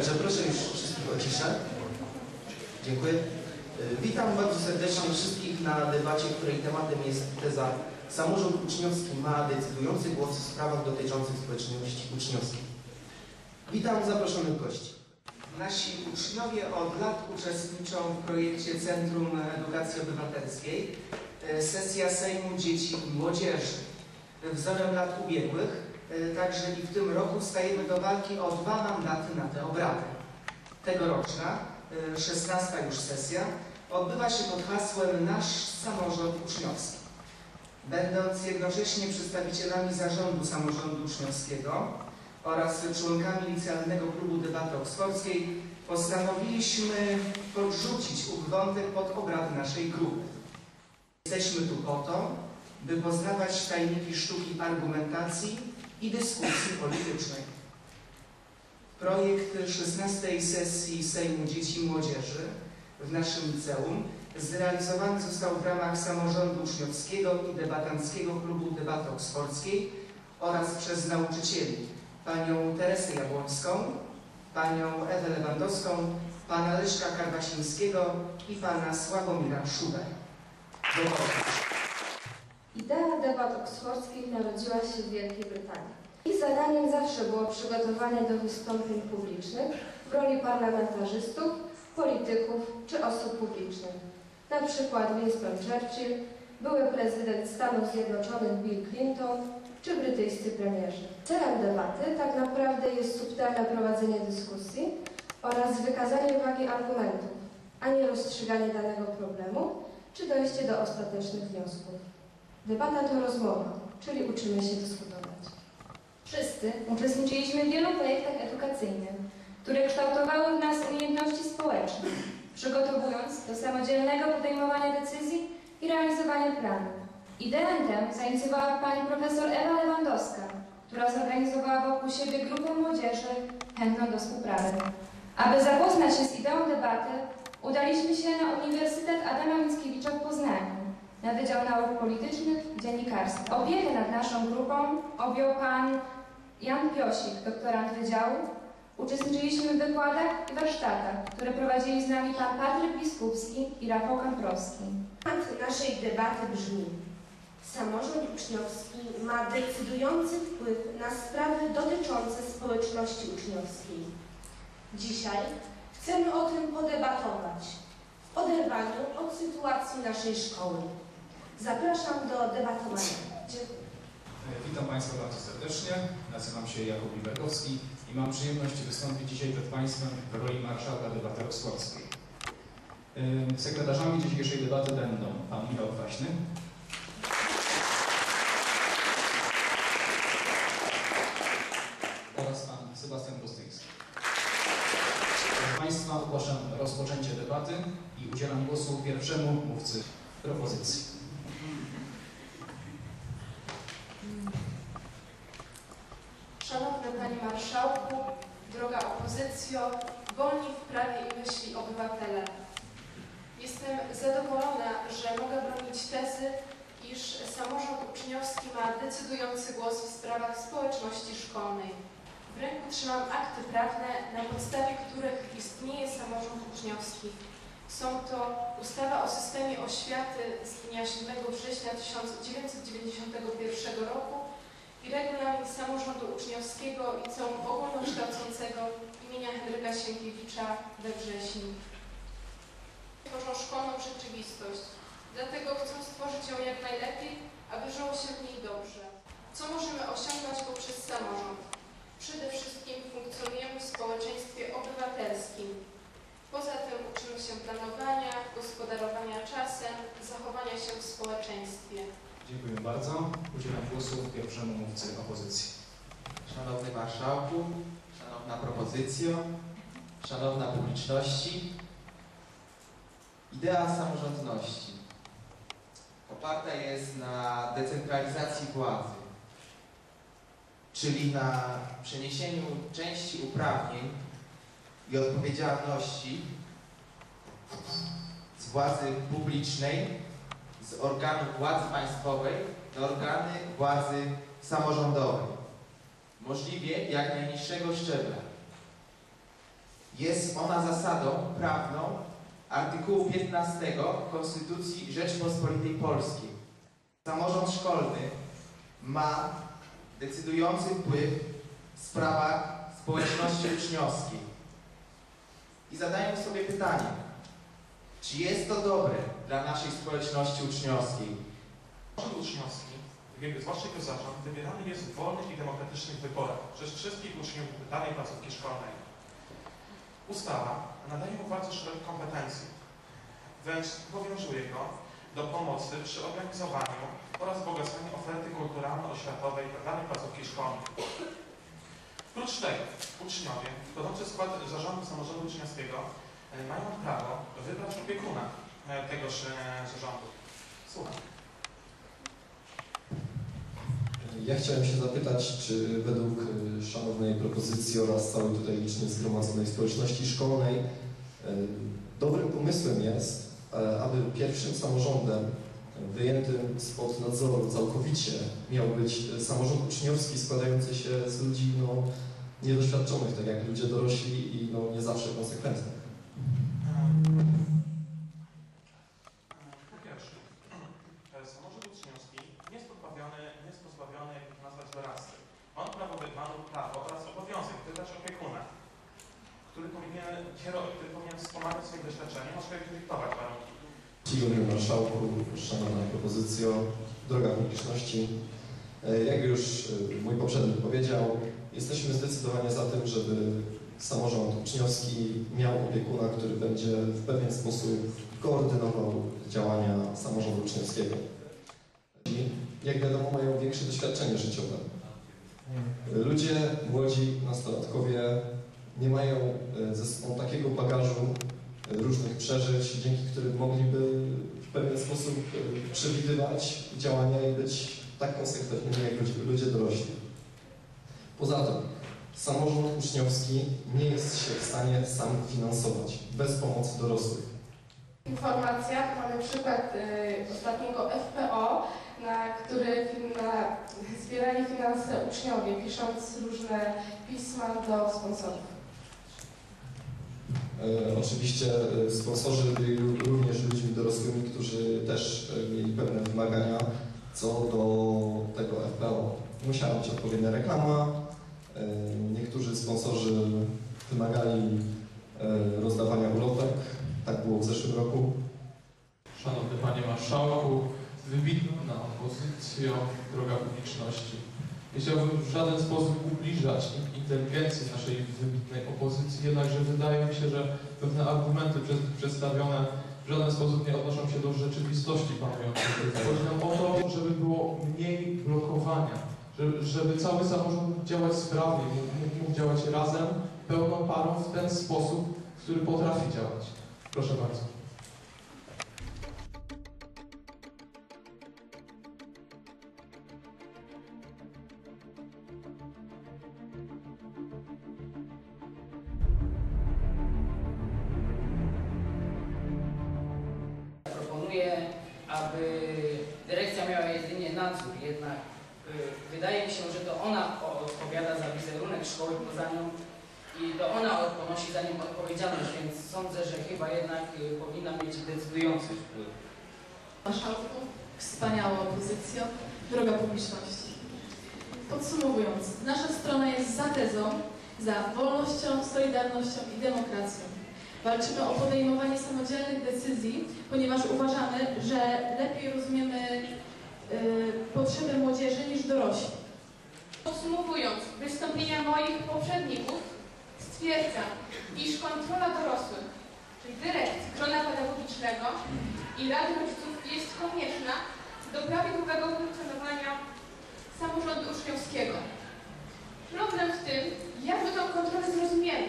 Także proszę już wszystkich o ciszę. Dziękuję. Y, Witam bardzo serdecznie wszystkich na debacie, której tematem jest teza Samorząd uczniowski ma decydujący głos w sprawach dotyczących społeczności uczniowskiej. Witam zaproszonych gości. Nasi uczniowie od lat uczestniczą w projekcie Centrum Edukacji Obywatelskiej. E, Sesja Sejmu Dzieci i Młodzieży. Wzorem lat ubiegłych, e, także i w tym roku stajemy do walki o dwa mandaty na te obrady. Tegoroczna, e, 16 już sesja, odbywa się pod hasłem Nasz Samorząd Uczniowski. Będąc jednocześnie przedstawicielami zarządu samorządu uczniowskiego oraz członkami licealnego klubu debaty oksfordzkiej, postanowiliśmy podrzucić ów wątek pod obrady naszej grupy. Jesteśmy tu po to, by poznawać tajniki sztuki argumentacji i dyskusji politycznej. Projekt 16 sesji Sejmu Dzieci i Młodzieży w naszym liceum zrealizowany został w ramach samorządu uczniowskiego i debatanckiego klubu debaty oksfordzkiej oraz przez nauczycieli panią Teresę Jabłońską, panią Ewę Lewandowską, pana Leszka Karwasińskiego i pana Sławomira Szubę. Dowodzi. Idea debat oksfordzkich narodziła się w Wielkiej Brytanii. Ich zadaniem zawsze było przygotowanie do wystąpień publicznych w roli parlamentarzystów, polityków czy osób publicznych. Na przykład Winston Churchill, były prezydent Stanów Zjednoczonych Bill Clinton czy brytyjscy premierzy. Celem debaty tak naprawdę jest subtelne prowadzenie dyskusji oraz wykazanie wagi argumentów, a nie rozstrzyganie danego problemu czy dojście do ostatecznych wniosków. Debata to rozmowa, czyli uczymy się dyskutować. Wszyscy uczestniczyliśmy w wielu projektach edukacyjnych, które kształtowały w nas umiejętności społeczne, przygotowując do samodzielnego podejmowania decyzji i realizowania planów. Ideę tę zainicjowała pani profesor Ewa Lewandowska, która zorganizowała wokół siebie grupę młodzieży chętną do współpracy. Aby zapoznać się z ideą debaty, udaliśmy się na Uniwersytet Adama Mickiewicza w Poznaniu, na Wydział Nauk Politycznych i Dziennikarstwa. Opiekę nad naszą grupą objął pan Jan Piosik, doktorant wydziału. Uczestniczyliśmy w wykładach i warsztatach, które prowadzili z nami pan Patryk Biskupski i Rafał Kamprowski. Temat naszej debaty brzmi Samorząd uczniowski ma decydujący wpływ na sprawy dotyczące społeczności uczniowskiej. Dzisiaj chcemy o tym podebatować w oderwaniu od sytuacji naszej szkoły. Zapraszam do debatowania. Dziękuję. Witam Państwa bardzo serdecznie. Nazywam się Jakub Liberkowski i mam przyjemność wystąpić dzisiaj przed Państwem w roli marszałka debaty oksfordzkiej. Ym, Sekretarzami dzisiejszej debaty będą Pan Michał Kwaśny, oraz Pan Sebastian Gostyński. Proszę Państwa, ogłaszam rozpoczęcie debaty i udzielam głosu pierwszemu mówcy propozycji. Szanowny Panie Marszałku, droga opozycjo, wolni w prawie i myśli obywatele. Jestem zadowolona, że mogę bronić tezy, iż samorząd uczniowski ma decydujący głos w sprawach społeczności szkolnej. W ręku trzymam akty prawne, na podstawie których istnieje samorząd uczniowski. Są to ustawa o systemie oświaty z dnia 7 września 1991 roku i regulamin samorządu uczniowskiego i liceum ogólnokształcącego imienia Henryka Sienkiewicza we Wrześni. Tworzą szkolną rzeczywistość, dlatego chcą stworzyć ją jak najlepiej, aby żyło się w niej dobrze. Co możemy osiągnąć poprzez samorząd? Przede wszystkim funkcjonujemy w społeczeństwie obywatelskim. Poza tym uczymy się planowania, gospodarowania czasem, zachowania się w społeczeństwie. Dziękuję bardzo. Udzielam głosu pierwszemu mówcy opozycji. Szanowny Marszałku, Szanowna Propozycjo, Szanowna Publiczności, idea samorządności oparta jest na decentralizacji władzy, czyli na przeniesieniu części uprawnień i odpowiedzialności z władzy publicznej, z organów władzy państwowej na organy władzy samorządowej możliwie jak najniższego szczebla. Jest ona zasadą prawną artykułu 15 Konstytucji Rzeczypospolitej Polskiej. Samorząd szkolny ma decydujący wpływ w sprawach społeczności uczniowskiej. I zadaję sobie pytanie, czy jest to dobre dla naszej społeczności uczniowskiej? Uczniowski, wie- zwłaszcza jego zarząd, wybierany jest w wolnych i demokratycznych wyborach przez wszystkich uczniów danej placówki szkolnej. Ustawa nadaje mu bardzo szerokie kompetencje, wręcz zobowiązuje go do pomocy przy organizowaniu oraz wzbogacaniu oferty kulturalno-oświatowej danej placówki szkolnej. Oprócz tego uczniowie wchodzący w skład zarządu samorządu uczniowskiego e, mają prawo wybrać opiekuna tegoż e, zarządu. Słucham. Ja chciałem się zapytać, czy według y, szanownej propozycji oraz całej tutaj licznie zgromadzonej społeczności szkolnej dobrym pomysłem jest, e, aby pierwszym samorządem wyjętym spod nadzoru całkowicie miał być samorząd uczniowski składający się z ludzi no, niedoświadczonych, tak jak ludzie dorośli i no, nie zawsze konsekwentnych. Po pierwsze, e, samorząd uczniowski nie jest pozbawiony, nie jest pozbawiony, jak to nazwać, doradcy. On prawo, ma prawo oraz obowiązek wybrać opiekuna, który powinien, kierować, który powinien wspomagać swoim doświadczeniem, a swoje dyktować warunki. Czcigodny Marszałku, szanowna propozycjo, droga publiczności, e, jak już e, mój poprzednik powiedział, jesteśmy zdecydowanie za tym, żeby samorząd uczniowski miał opiekuna, który będzie w pewien sposób koordynował działania samorządu uczniowskiego. I jak wiadomo, mają większe doświadczenie życiowe. Ludzie, młodzi, nastolatkowie nie mają e, ze sobą takiego bagażu e, różnych przeżyć, dzięki którym mogliby w pewien sposób e, przewidywać działania i być tak konsekwentnymi jak ludzie, ludzie dorośli. Poza tym, samorząd uczniowski nie jest się w stanie sam finansować bez pomocy dorosłych. Informacja, mamy przykład y, ostatniego FPO, na który na, zbierali finanse uczniowie, pisząc różne pisma do sponsorów. E, Oczywiście e, sponsorzy byli również ludźmi dorosłymi, którzy też e, mieli pewne wymagania co do tego FPO. Musiała być odpowiednia reklama. Niektórzy sponsorzy wymagali rozdawania ulotek. Tak było w zeszłym roku. Szanowny Panie Marszałku, wybitna opozycjo, droga publiczności. Nie chciałbym w żaden sposób ubliżać in- inteligencji naszej wybitnej opozycji, jednakże wydaje mi się, że pewne argumenty przedstawione w żaden sposób nie odnoszą się do rzeczywistości panującej. Chodzi nam o to, żeby było mniej blokowania, żeby, żeby cały samorząd mógł działać sprawnie, mógł- mógł działać razem, pełną parą w ten sposób, w który potrafi działać. Proszę bardzo. Jednak y, wydaje mi się, że to ona odpowiada za wizerunek szkoły poza nią i to ona ponosi za nim odpowiedzialność, więc sądzę, że chyba jednak y, powinna mieć decydujący wpływ. Marszałku, wspaniała opozycjo, droga publiczności. Podsumowując, nasza strona jest za tezą, za wolnością, solidarnością i demokracją. Walczymy o podejmowanie samodzielnych decyzji, ponieważ uważamy, że lepiej rozumiemy potrzeby młodzieży niż dorośli. Podsumowując, wystąpienia moich poprzedników stwierdzam, iż kontrola dorosłych, czyli dyrekcji grona pedagogicznego i Rady Rodziców jest konieczna do prawidłowego funkcjonowania samorządu uczniowskiego. Problem w tym, jak my tą kontrolę zrozumiemy.